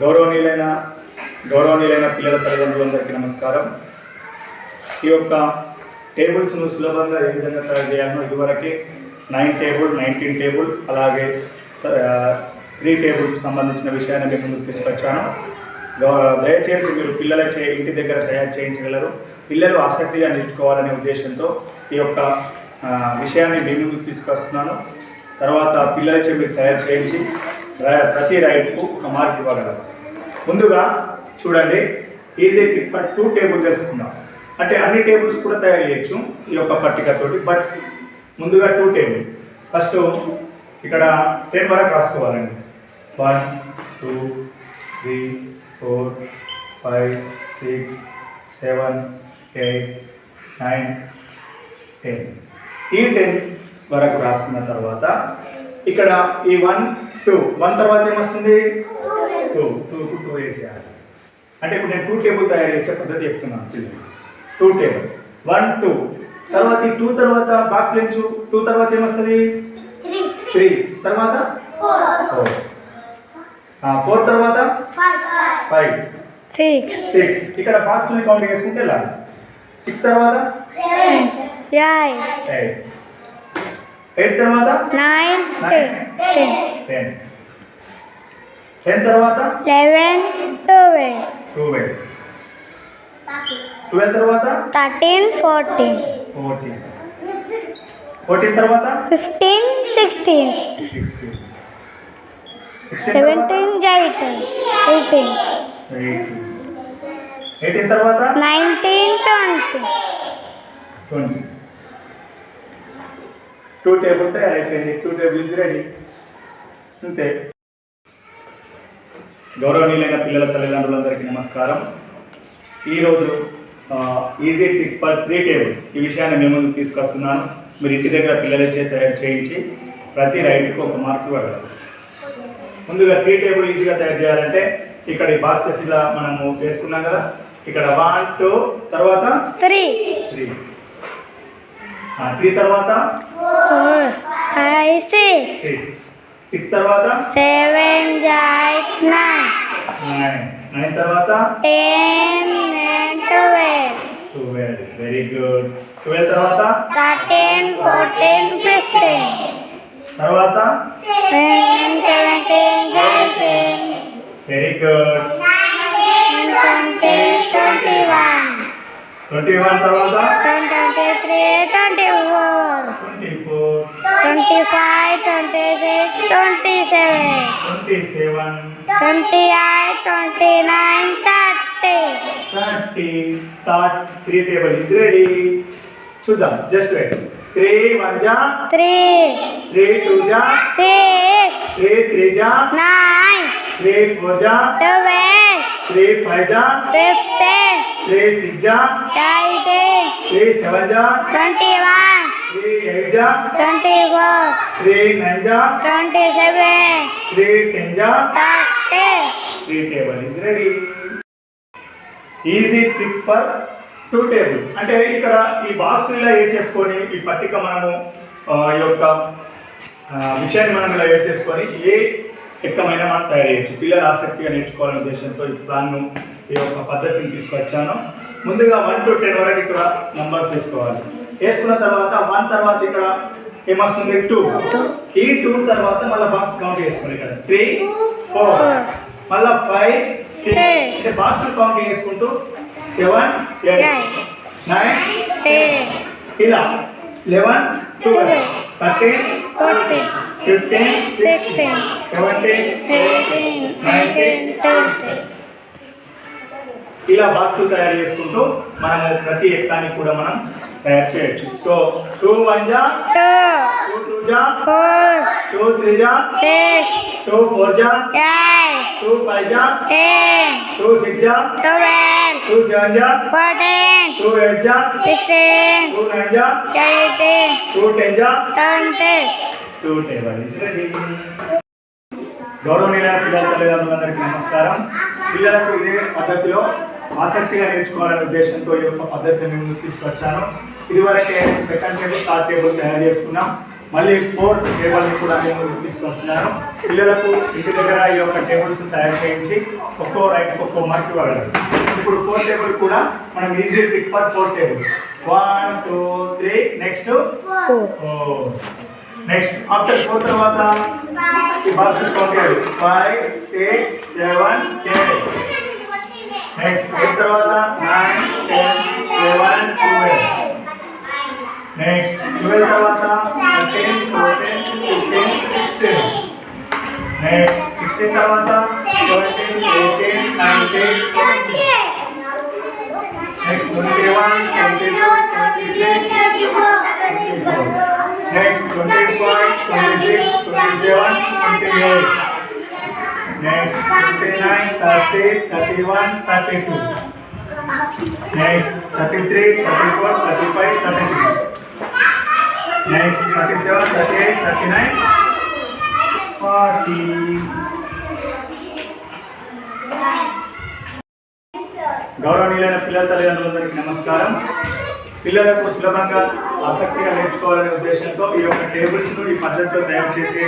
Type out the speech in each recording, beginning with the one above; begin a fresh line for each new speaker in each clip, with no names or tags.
గౌరవనీయులైన గౌరవనీయులైన పిల్లల తల్లిదండ్రులందరికీ నమస్కారం. ఈ యొక్క టేబుల్స్ను సులభంగా ఏ విధంగా తయారు చేయాలో ఇదివరకే నైన్ టేబుల్ నైన్టీన్ టేబుల్ అలాగే త్రీ టేబుల్కి సంబంధించిన విషయాన్ని మీకు ముందుకు తీసుకొచ్చాను. దయచేసి మీరు పిల్లల చే ఇంటి దగ్గర తయారు చేయించగలరు. పిల్లలు ఆసక్తిగా నేర్చుకోవాలనే ఉద్దేశంతో ఈ యొక్క విషయాన్ని మీ ముందుకు తీసుకొస్తున్నాను. తర్వాత పిల్లలచే మీరు తయారు చేయించి ప్రతి రైడ్కు ఒక మార్క్ ఇవ్వగలరు. ముందుగా చూడండి ఈజీ టిప్ టూ టేబుల్ తెలుసుకుందాం. అంటే అన్ని టేబుల్స్ కూడా తయారు చేయొచ్చు ఈ యొక్క పట్టిక బట్ ముందుగా టూ టేబుల్. ఫస్ట్ ఇక్కడ టెన్ వరకు రాసుకోవాలండి? One two three four five six seven eight nine ten. ఈ టెన్ వరకు రాసుకున్న తర్వాత ఇక్కడ ఈ వన్ టూ. వన్ తర్వాత ఏమొస్తుంది? టూ. టూకు టూ వేసేయాలి. అంటే ఇప్పుడు నేను టూ టేబుల్ తయారు చేసే పద్ధతి చెప్తున్నాను. పిల్లలు టూ టేబుల్. One two. తర్వాత ఈ టూ తర్వాత బాక్స్ లెంచు టూ తర్వాత ఏమొస్తుంది? త్రీ. తర్వాత? ఫోర్. ఫోర్. తర్వాత? ఫైవ్.
సిక్స్.
సిక్స్. ఇక్కడ బాక్స్ కౌంటింగ్ చేసుకుంటే ఎలా? సిక్స్ తర్వాత?
ఎయిట్.
ఎయిట్ ఎయిట్ తర్వాత
nine
nine
ten
ten ten తర్వాత
లెవెన్ ట్వెల్వ్
ట్వెల్వ్ ట్వెల్వ్ తర్వాత
థర్టీన్ ఫోర్టీన్
ఫోర్టీన్ ఫోర్టీన్ తర్వాత
fifteen sixteen
sixteen
seventeen eighteen eighteen
eighteen eighteen తర్వాత
nineteen twenty
twenty two table తయారు అయిపోయింది టూ టేబుల్ ఇస్ రెడీ అంతే. గౌరవనీయులైన పిల్లల తల్లిదండ్రులందరికీ నమస్కారం. ఈరోజు easy trick for three table ఈ విషయాన్ని మేము ముందుకు తీసుకొస్తున్నాను. మీరు ఇంటి దగ్గర పిల్లల చేత తయారు చేయించి ప్రతి రైట్కి ఒక మార్క్ ఇవ్వగలరు. ముందుగా త్రీ టేబుల్ ఈజీగా తయారు చేయాలంటే ఇక్కడ ఈ బాక్సెస్ ఇలా మనము వేసుకున్నాం కదా. ఇక్కడ వన్ టూ తర్వాత
త్రీ
త్రీ త్రీ తర్వాత
four five six
six six తర్వాత
seven eight nine
nine nine తర్వాత
ten twelve
twelve very good twelve తర్వాత
థర్టీన్ ఫోర్టీన్ ఫిఫ్టీన్
తర్వాత
seventeen eighteen
very good
twenty twenty one
twenty one తర్వాత
twenty three twenty four
twenty four
twenty five twenty six twenty seven
twenty seven
twenty eight twenty nine thirty
thirty thirty three table is ready చూద్దాం just wait three one జా
three
three two జా
six
three three జా
nine
three four జా
twelve
three five జా
fifteen
three six జా
eighteen
three seven జా
twenty one.
Three eight జా
twenty four.
Three nine జా
ట్వంటీ సెవెన్.
త్రీ టెన్ జా
thirty.
Three table is ready. Easy trick for two table. అంటే ఇక్కడ ఈ box ఇలా వేసేసుకొని ఈ పట్టిక మనము ఈ యొక్క విషయాన్ని మనం ఇలా వేసేసుకొని ఏ ఎక్కమైనా మనం తయారు చేయొచ్చు. పిల్లలు ఆసక్తిగా నేర్చుకోవాలనే ఉద్దేశంతో ఈ ప్లాన్ను ఈ యొక్క పద్ధతిని తీసుకొచ్చాను. ముందుగా వన్ టు టెన్ వరకు ఇక్కడ నంబర్స్ వేసుకోవాలి. వేసుకున్న తర్వాత వన్ తర్వాత ఇక్కడ ఏమొస్తుంది టూ ఈ టూ తర్వాత మళ్ళీ బాక్స్ కౌంట్ చేసుకోవాలి ఇక్కడ. త్రీ ఫోర్ మళ్ళా ఫైవ్ సిక్స్ బాక్స్ కౌంట్ చేసుకుంటూ సెవెన్ ఎయిట్. నైన్
టెన్
ఇలా eleven
twelve.
Thirteen
fourteen
fifteen
Sixteen.
Seventeen
eighteen nineteen twenty
ఇలా బాక్సులు తయారు చేసుకుంటూ మనము ప్రతి ఎక్కానికి కూడా మనం తయారు చేయొచ్చు సో టూ వన్ జా
టూ
టూ టూ జా
ఫోర్
టూ త్రీ జా
సిక్స్
టూ ఫోర్ జా
ఎయిట్
టూ ఫైవ్ జా
టెన్
టూ సిక్స్ జా
ట్వెల్వ్
టూ సెవెన్ జా
ఫోర్టీన్
టూ ఎయిట్ జా
సిక్స్టీన్
టూ నైన్ జా
ఎయిటీన్
టూ టెన్ జా
twenty
two table is ready గౌరవనీయ పిల్లల తల్లిదండ్రులందరికీ నమస్కారం. పిల్లలకు ఇదే పద్ధతిలో ఆసక్తిగా నేర్చుకోవాలనే ఉద్దేశంతో ఈ యొక్క పద్ధతిని ముందుకు తీసుకొచ్చాను. ఇదివరకే సెకండ్ టేబుల్ థర్డ్ టేబుల్ తయారు చేసుకున్నాం. మళ్ళీ ఫోర్త్ టేబుల్ని కూడా నేను తీసుకొస్తున్నాను. పిల్లలకు ఇంటి దగ్గర ఈ యొక్క టేబుల్స్ తయారు చేయించి ఒక్కో రైట్ ఒక్కో మార్క్ ఇవ్వగలరు. ఇప్పుడు ఫోర్ టేబుల్ కూడా మనం easy pick for four table one two three
next
next after four తర్వాత ఈ బాక్సెస్ కౌంట్ చేయాలి five six seven eight next eight తర్వాత nine ten eleven twelve next twelve తర్వాత thirteen fourteen fifteen sixteen next sixteen తర్వాత seventeen eighteen nineteen twenty next twenty one twenty two twenty three next twenty five twenty six twenty seven twenty eight next twenty nine thirty thirty one thirty two next thirty three thirty four thirty five thirty seven thirty eight nine forty గౌరవనీయులైన పిల్లల తల్లిదండ్రులందరికీ నమస్కారం పిల్లలకు సులభంగా ఆసక్తిగా నేర్చుకోవాలనే ఉద్దేశంతో ఈ యొక్క టేబుల్స్ను ఈ పద్ధతిలో తయారు చేసే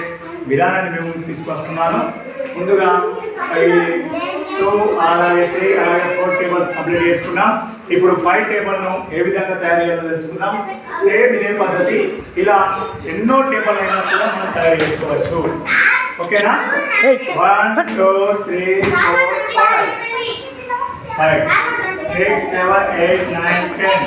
విధానాన్ని మేము తీసుకొస్తున్నాను ముందుగా ఈ టూ అలాగే త్రీ అలాగే ఫోర్ టేబుల్స్ కంప్లీట్ చేసుకున్నాం. ఇప్పుడు ఫైవ్ టేబుల్ను ఏ విధంగా తయారు చేయాలో తెలుసుకుందాం. సేమ్ ఇదే పద్ధతి ఇలా ఎన్నో టేబుల్ అయినా కూడా మనం తయారు చేసుకోవచ్చు. ఓకేనా? One two three four five. Five six seven eight nine ten.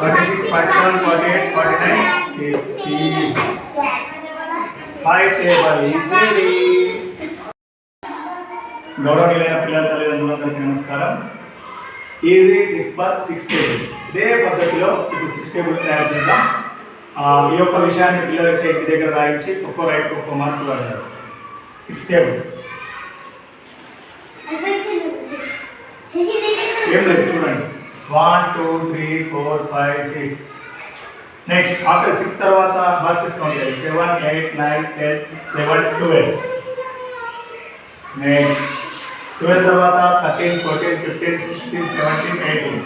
Forty six forty one forty eight forty nine fifty five table easily గౌరవనీయులైన పిల్లల తల్లిదండ్రులందరికీ నమస్కారం. ఈజీ ఫర్ సిక్స్ టేబుల్ ఇదే పద్ధతిలో ఇప్పుడు సిక్స్ టేబుల్ తయారు చేద్దాం. ఈ యొక్క విషయాన్ని పిల్లల చేతి దగ్గర రాయించి ఒక్కో రైట్ ఒక్కో మార్కులు అడిగారు సిక్స్ టేబుల్ ఏం లేదు చూడండి. One two three four five six next after six తర్వాత బాక్సెస్ కౌంట్ చేయాలి seven eight nine ten eleven twelve next twelve తర్వాత thirteen fourteen fifteen sixteen seventeen eighteen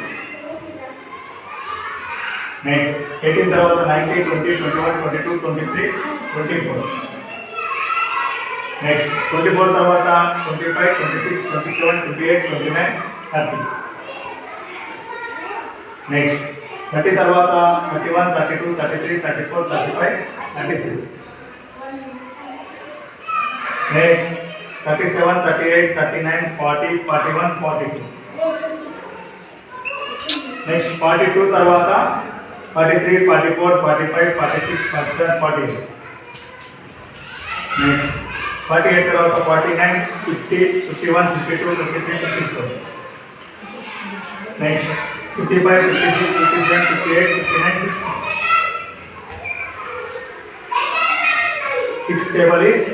next eighteen తర్వాత nineteen twenty twenty one twenty two twenty three twenty four next twenty four తర్వాత twenty five twenty six twenty seven twenty eight twenty nine thirty next thirty తర్వాత thirty one thirty two thirty three thirty four thirty five thirty six next thirty seven thirty eight thirty nine forty forty one forty two next forty two తర్వాత forty three forty four forty five forty six forty seven forty eight next forty eight తర్వాత forty nine fifty fifty one fifty two fifty three fifty four next fifty five fifty six fifty seven fifty eight fifty nine sixty six table is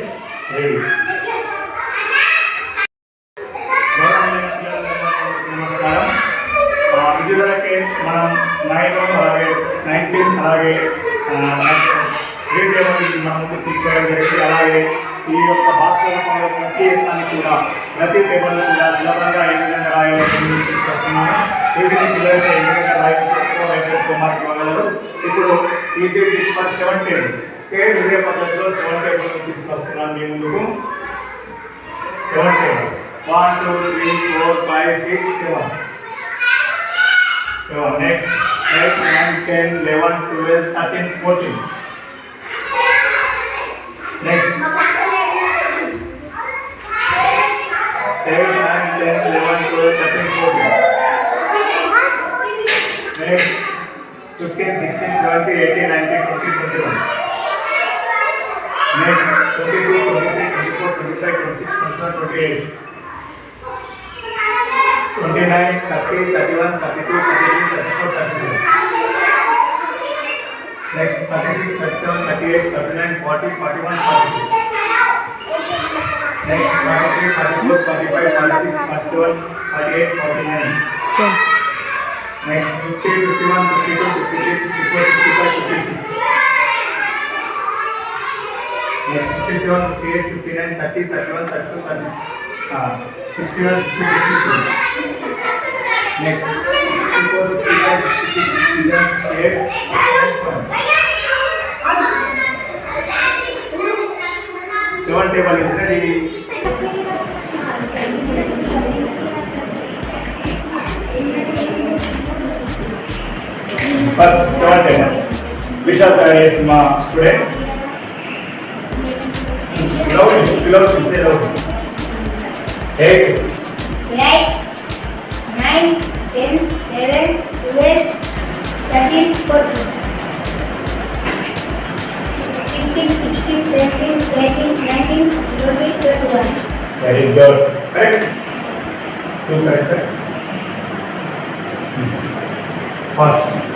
ready నమస్కారం ఆ, ఇదివరకే మనం nine అలాగే nineteen అలాగే three table మనం ముందుకు తీసుకోవడం జరిగింది అలాగే ఈ యొక్క బాక్స్ రూపంలో ప్రతి యత్నాన్ని కూడా ప్రతి పేపర్లు కూడా సులభంగా ఏ విధంగా రాయాలో తీసుకొస్తున్నాను. వీటిని పిల్లలకి ఏ విధంగా రాయించి ఎక్కువ ఎక్కువ మార్క్ ఇవ్వగలరు ఇప్పుడు easy for seven table. Same ఇదే పద్ధతిలో సెవెన్ టేబుల్ తీసుకొస్తున్నాను మీ ముందుకు. Seven table. One two three four five six seven. Seven. Next. Next nine ten eleven twelve thirteen fourteen. Next. Eight nine ten eleven twelve thirteen fourteen eight fifteen sixteen seventeen eighteen nineteen twenty twenty one next twenty two twenty three twenty four twenty five twenty six twenty seven twenty eight twenty nine thirty thirty one thirty two thirty three thirty four thirty seven next thirty six thirty seven thirty eight thirty nine forty forty one forty two Next, 43, 44, 45, 46, 47, 48, 49. Ten. Next, 50, 51, 52, 53, 54, 55, 56. Next, 57, 58, 59, 30, 31, 32, 30. Uh, 61, 62, 62. Next, 64, 65, 66, 67, 68, 67. Seven table is there. First, seventh item. Vishata is my student. Love it. You love it. Say love it. Eight.
Eight. Nine. Ten. Eleven. Twelve. Thirteen. Fourteen. Fifteen. Sixteen. Seventeen. Eighteen. Nineteen. Twenty. Twenty-one.
Very good. Correct. Two correct. First.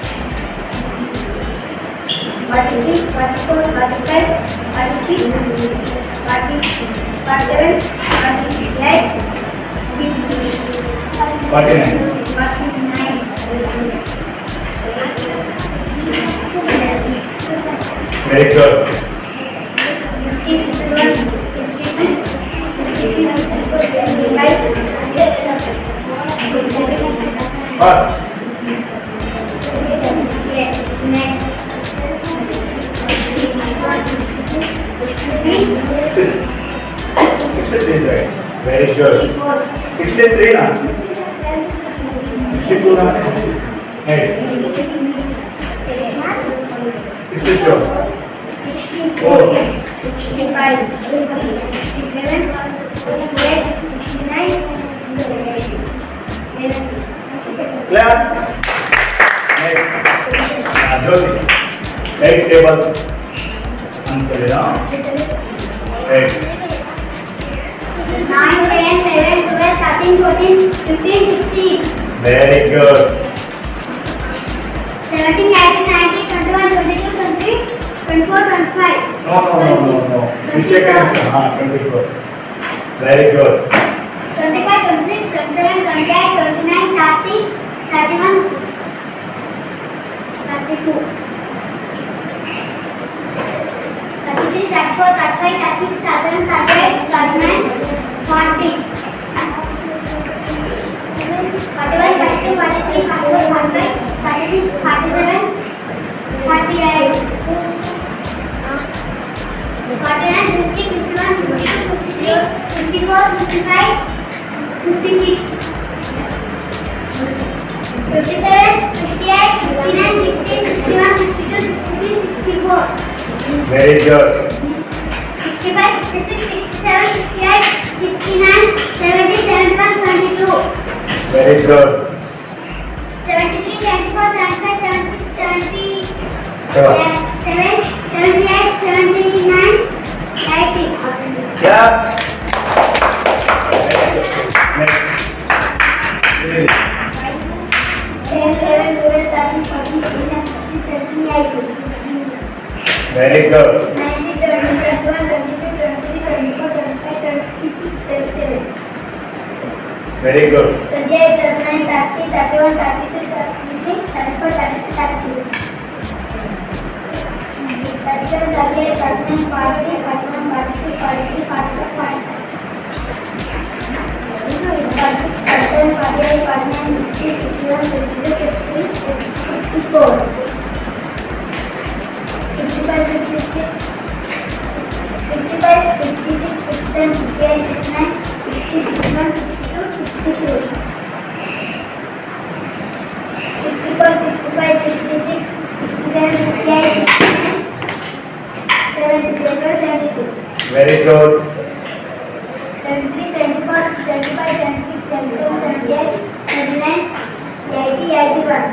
forty three, forty four, forty five, forty six, forty
forty seven,
forty
eight, forty
nine. Forty nine. Very good. First. you
do
that? Next. Sixty-four. Four. Sixty-five. Sixty-seven. Sixty-eight. Sixty-nine. Seventy.
Claps. Next. Now do this. Next table. Until now. Eight.
Nine, ten, eleven, twelve, Very
good. 17,
18, 19, 21, 22, 23, 24, 25. No,
no, no, no, no. Mistake is हाँ 24. Very good.
25, 26, 27, 28, 29, 30, 31, 32. 33, 34, 35, 36, 37, 38, 39,
Very good.
73, 74, 75, 76, 70, 78, 79, 80. Yes. Very good.
Very good
28, 29, 30, 31, 32, 33, 34, 36, 36. 37, 38, 39, 40, 41, 42, 43, 44, 45. 46, 47, 48, 49, 50, 51, 52, 53, 54. 55, 56, 55, 56, 57, 58, 59, 60, 61, 62, 63. 64, 65, 66, 67, 68, 69, 70, 72.
Very good
seventy three seventy four seventy five seventy six seventy seven seventy eight seventy nine eighty eighty one sixty two, sixty four, sixty five, sixty six, sixty seven, sixty eight, seventy seven, seventy two.
Very good.
Seventy three, seventy four, seventy five, seventy six, seventy seven, seventy eight, seventy nine, eighty, eighty one.